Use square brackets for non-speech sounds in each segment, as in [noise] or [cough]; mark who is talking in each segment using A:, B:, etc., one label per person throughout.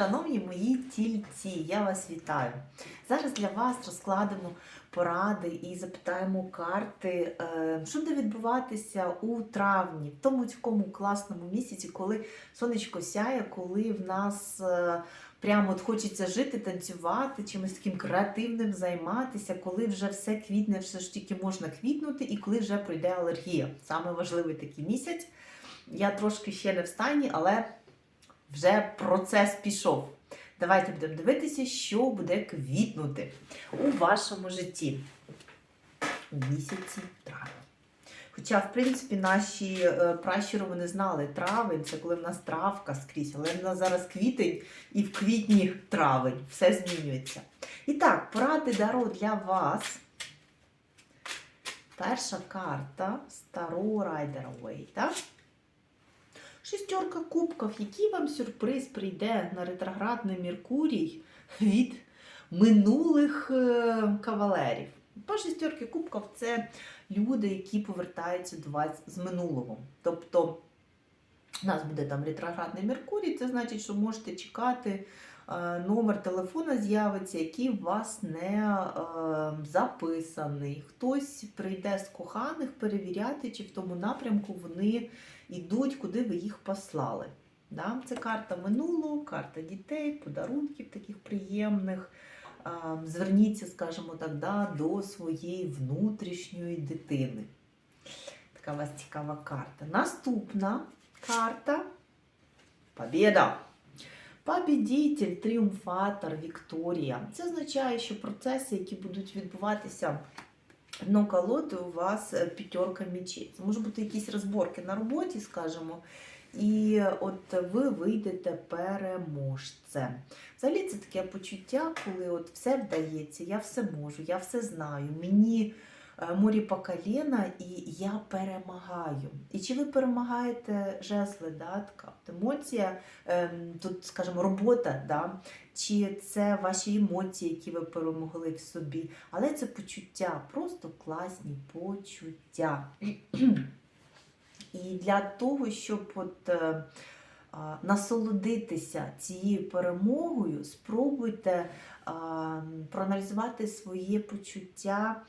A: Шановні мої тільці, я вас вітаю. Зараз для вас розкладемо поради і запитаємо карти, е, що буде відбуватися у травні, в тому такому класному місяці, коли сонечко сяє, коли в нас е, прямо от хочеться жити, танцювати, чимось таким креативним займатися, коли вже все квітне, все ж тільки можна квітнути, і коли вже пройде алергія. Саме важливий такий місяць. Я трошки ще не в стані, але вже процес пішов. Давайте будемо дивитися, що буде квітнути у вашому житті у місяці травня. Хоча, в принципі, наші е, пращури вони знали, травень це коли в нас травка скрізь, але в нас зараз квітень і в квітні травень. Все змінюється. І так, поради дару для вас. Перша карта Старого Райдера Уейта. Шестерка кубків. Який вам сюрприз прийде на ретроградний Меркурій від минулих е, кавалерів? По шестерки кубків це люди, які повертаються до вас з минулого. Тобто у нас буде там ретроградний Меркурій, це значить, що можете чекати. Е, Номер телефона з'явиться, який у вас не е, записаний. Хтось прийде з коханих перевіряти, чи в тому напрямку вони йдуть, куди ви їх послали. Да? Це карта минулого, карта дітей, подарунків таких приємних. А, Зверніться, скажімо так, да, до своєї внутрішньої дитини. Така у вас цікава карта. Наступна карта Побєда. Побідитель, тріумфатор, Вікторія. Це означає, що процеси, які будуть відбуватися дно колоди, у вас е, п'ятерка мечей. Це може бути якісь розборки на роботі, скажімо. І от ви вийдете переможцем. Взагалі це таке почуття, коли от все вдається, я все можу, я все знаю. Мені морі по коліна і я перемагаю. І чи ви перемагаєте жезли, да, така емоція, ем, тут, скажімо, робота, да, чи це ваші емоції, які ви перемогли в собі, але це почуття, просто класні почуття. [clears throat] І для того, щоб от, е, насолодитися цією перемогою, спробуйте проаналізувати своє почуття,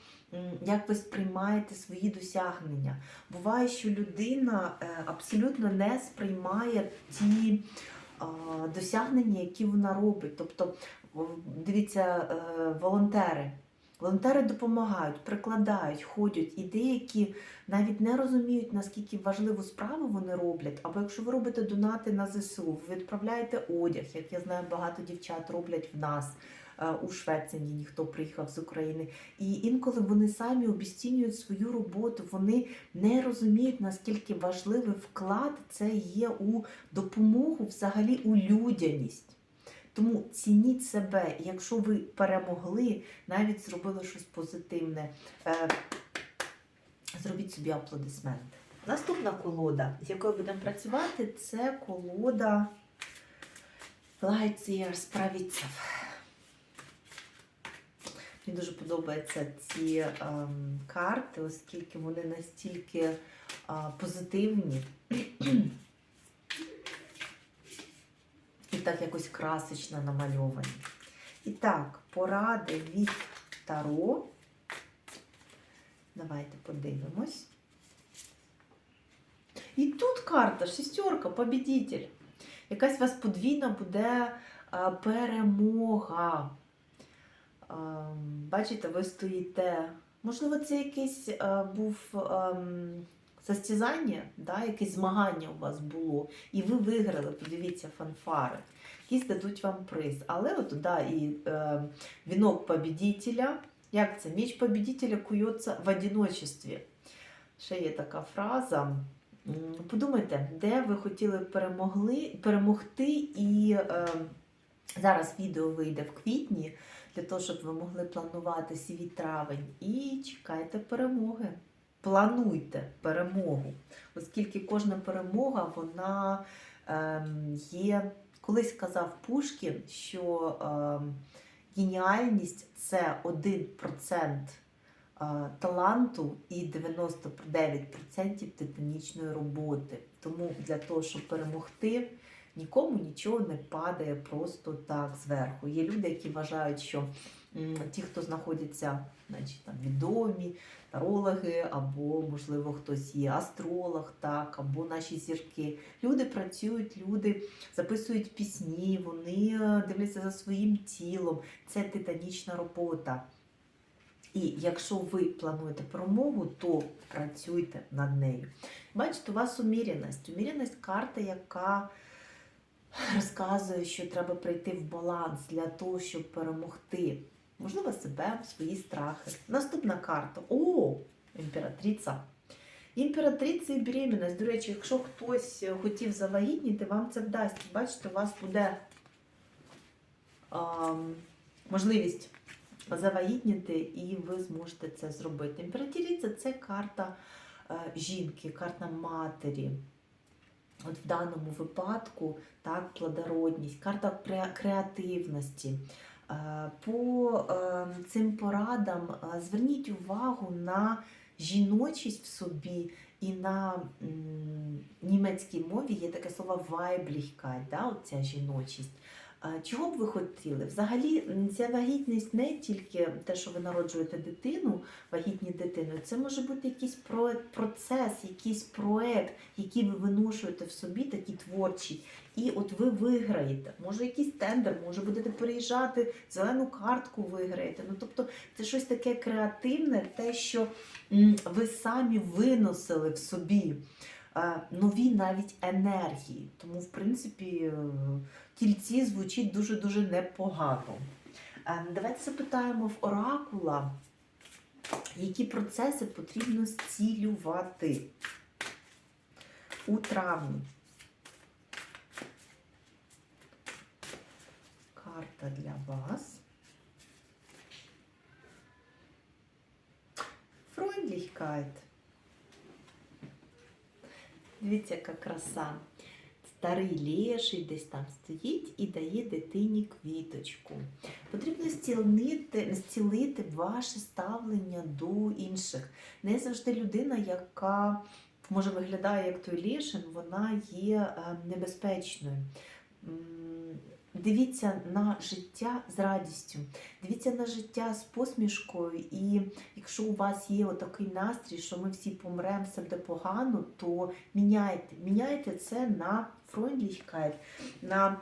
A: як ви сприймаєте свої досягнення. Буває, що людина е, абсолютно не сприймає ті досягнення, які вона робить. Тобто, дивіться, е, волонтери. Волонтери допомагають, прикладають, ходять, і деякі навіть не розуміють, наскільки важливу справу вони роблять. Або якщо ви робите донати на ЗСУ, ви відправляєте одяг, як я знаю, багато дівчат роблять в нас е, у Швеції, ніхто приїхав з України. І інколи вони самі обіцінюють свою роботу, вони не розуміють, наскільки важливий вклад це є у допомогу, взагалі у людяність. Тому цініть себе, якщо ви перемогли, навіть зробили щось позитивне. Е, Зробіть собі аплодисменти. Наступна колода, з якою будемо працювати, це колода Lightyear правиців. Мені дуже подобаються ці ем, карти, оскільки вони настільки а, позитивні. І так якось красочно намальовані. І так, поради від Таро. Давайте подивимось. І тут карта, шестерка, побідитель. Якась у вас подвійна буде перемога. Бачите, ви стоїте. Можливо, це якийсь був ем, состязання, да, якесь змагання у вас було, і ви виграли, подивіться, фанфари. Якісь дадуть вам приз. Але от, да, і е, вінок побідителя. Як це? Меч победителя кується в одиночестві. Ще є така фраза. Подумайте, де ви хотіли перемогли, перемогти, і е, зараз відео вийде в квітні, для того, щоб ви могли планувати свій травень. І чекайте перемоги. Плануйте перемогу, оскільки кожна перемога, вона ем, є. Колись казав Пушкін, що ем, геніальність це 1% е, таланту і 99% титанічної роботи. Тому для того, щоб перемогти, Нікому нічого не падає просто так зверху. Є люди, які вважають, що ті, хто знаходяться, значить, там відомі, тарологи, або, можливо, хтось є астролог, так, або наші зірки. Люди працюють, люди записують пісні, вони е, дивляться за своїм тілом. Це титанічна робота. І якщо ви плануєте перемогу, то працюйте над нею. Бачите, у вас уміряність. Уміряність карта, яка розказує, що треба прийти в баланс для того, щоб перемогти. Можливо, себе, свої страхи. Наступна карта. О, імператриця. Імператриця і беременність. До речі, якщо хтось хотів завагітніти, вам це вдасться. Бачите, у вас буде а, можливість завагітніти, і ви зможете це зробити. Імператриця це карта е, жінки, карта матері. От в даному випадку так, плодородність, карта креативності. Е, По е, цим порадам е, зверніть увагу на жіночість в собі і на німецькій мові є таке слово Weiblichkeit, да, оця жіночість. Чого б ви хотіли? Взагалі, ця вагітність не тільки те, що ви народжуєте дитину, вагітні дитиною, це може бути якийсь процес, якийсь проект, який ви виношуєте в собі, такий творчий. І от ви виграєте. Може, якийсь тендер, може будете переїжджати, зелену картку виграєте. Ну тобто це щось таке креативне, те, що ви самі виносили в собі. е, Нові навіть енергії. Тому, в принципі, тільці звучить дуже-дуже непогано. Е, Давайте запитаємо в оракула, які процеси потрібно зцілювати у травні. Карта для вас. Freundlichkeit. Дивіться, яка краса. Старий леший десь там стоїть і дає дитині квіточку. Потрібно зцілити, зцілити ваше ставлення до інших. Не завжди людина, яка може виглядає як той лішин, вона є е, небезпечною. Дивіться на життя з радістю, дивіться на життя з посмішкою. І якщо у вас є отакий настрій, що ми всі помремо, все буде погано, то міняйте. Міняйте це на Freundlichkeit, на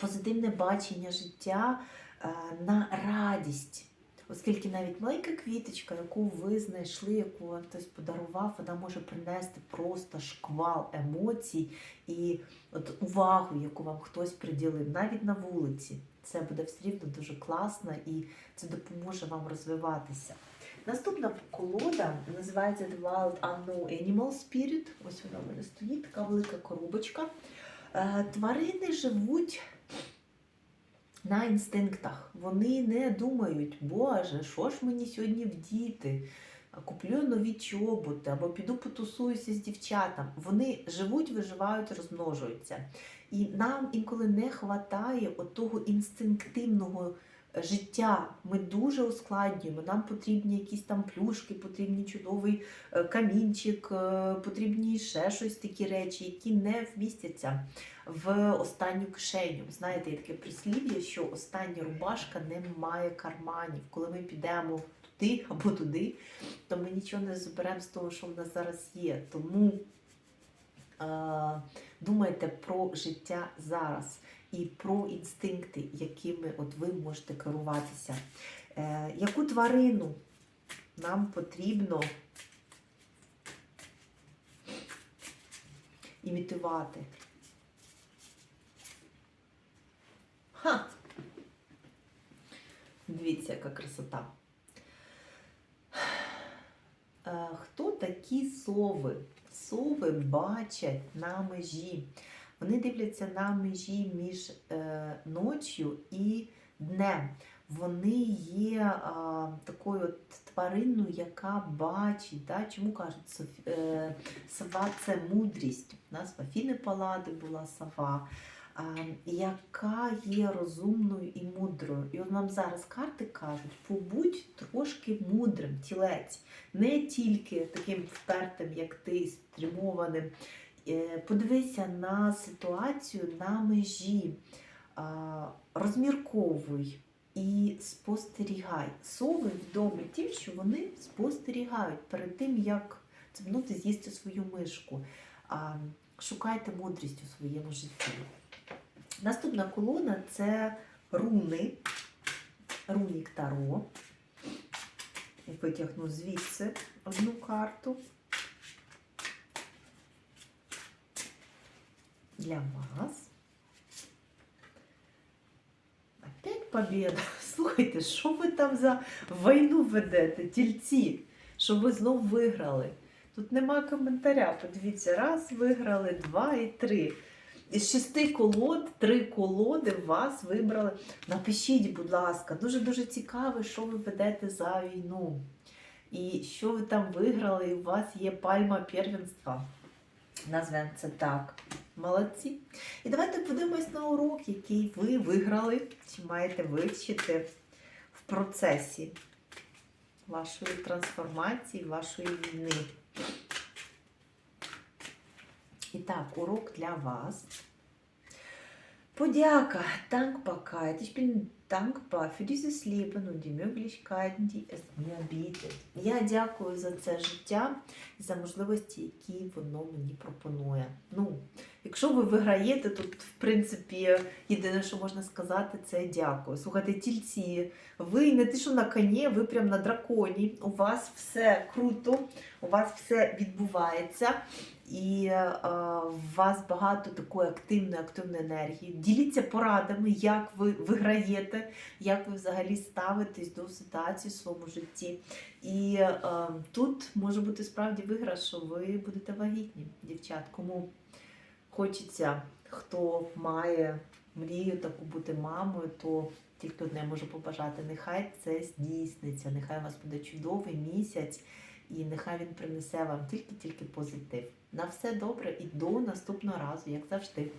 A: позитивне бачення життя, е, на радість. Оскільки навіть маленька квіточка, яку ви знайшли, яку вам хтось подарував, вона може принести просто шквал емоцій і от увагу, яку вам хтось приділив, навіть на вулиці. Це буде все рівно дуже класно і це допоможе вам розвиватися. Наступна колода називається The Wild Unknown Animal Spirit. Ось вона в мене стоїть, така велика коробочка. Е, Тварини живуть на інстинктах. Вони не думають, Боже, що ж мені сьогодні вдіти? Куплю нові чоботи або піду потусуюся з дівчатам. Вони живуть, виживають, розмножуються. І нам інколи не вистачає того інстинктивного життя. Ми дуже ускладнюємо. Нам потрібні якісь там плюшки, потрібні чудовий е, камінчик, е, потрібні ще щось такі речі, які не вмістяться в останню кишеню. Знаєте, є таке прислів'я, що остання рубашка не має карманів. Коли ми підемо туди або туди, то ми нічого не заберемо з того, що в нас зараз є. Тому е, думайте про життя зараз і про інстинкти, якими от ви можете керуватися. Е, яку тварину нам потрібно імітувати? Ха! Дивіться, яка красота. Е, Хто такі сови? Сови бачать на межі. Вони дивляться на межі між е, ночю і днем. Вони є а, такою от твариною, яка бачить. Да? Чому кажуть, сов- е, сова це мудрість. Нас в Палади була сова а, яка є розумною і мудрою. І от нам зараз карти кажуть, побудь трошки мудрим, тілець, не тільки таким впертим, як ти, стримованим Подивися на ситуацію на межі, розмірковуй і спостерігай. Сови відомі тим, що вони спостерігають перед тим, як цепнути з'їсти свою мишку. Шукайте мудрість у своєму житті. Наступна колона це руни, рунік Таро. Я витягну звідси одну карту. Для вас. Опять победа. [laughs] Слухайте, що ви там за війну ведете, тільці? Що ви знов виграли? Тут нема коментаря. Подивіться, раз виграли, два і три. Із шести колод, три колоди вас вибрали. Напишіть, будь ласка, дуже-дуже цікаво, що ви ведете за війну. І що ви там виграли, і у вас є пальма первенства. Назвемо це так. Молодці. І давайте подивимось на урок, який ви виграли, чи маєте вивчити в процесі вашої трансформації, вашої війни. І так, урок для вас. Подяка, dankbarkeit. Ich bin dankbar für dieses Leben und die Möglichkeiten, die es mir bietet. Я дякую за це життя і за можливості, які воно мені пропонує. Ну, якщо ви виграєте, тут, в принципі, єдине, що можна сказати, це дякую. Слухайте, тільці, ви не те, що на коні, ви прям на драконі. У вас все круто, у вас все відбувається. І е, у вас багато такої активної, активної енергії. Діліться порадами, як ви виграєте, як ви взагалі ставитесь до ситуації в своєму житті. І е, тут може бути справді виграш, що ви будете вагітні, дівчат. Кому хочеться, хто має мрію таку бути мамою, то тільки одне можу побажати. Нехай це здійсниться, нехай у вас буде чудовий місяць. І нехай він принесе вам тільки-тільки позитив. На все добре і до наступного разу, як завжди.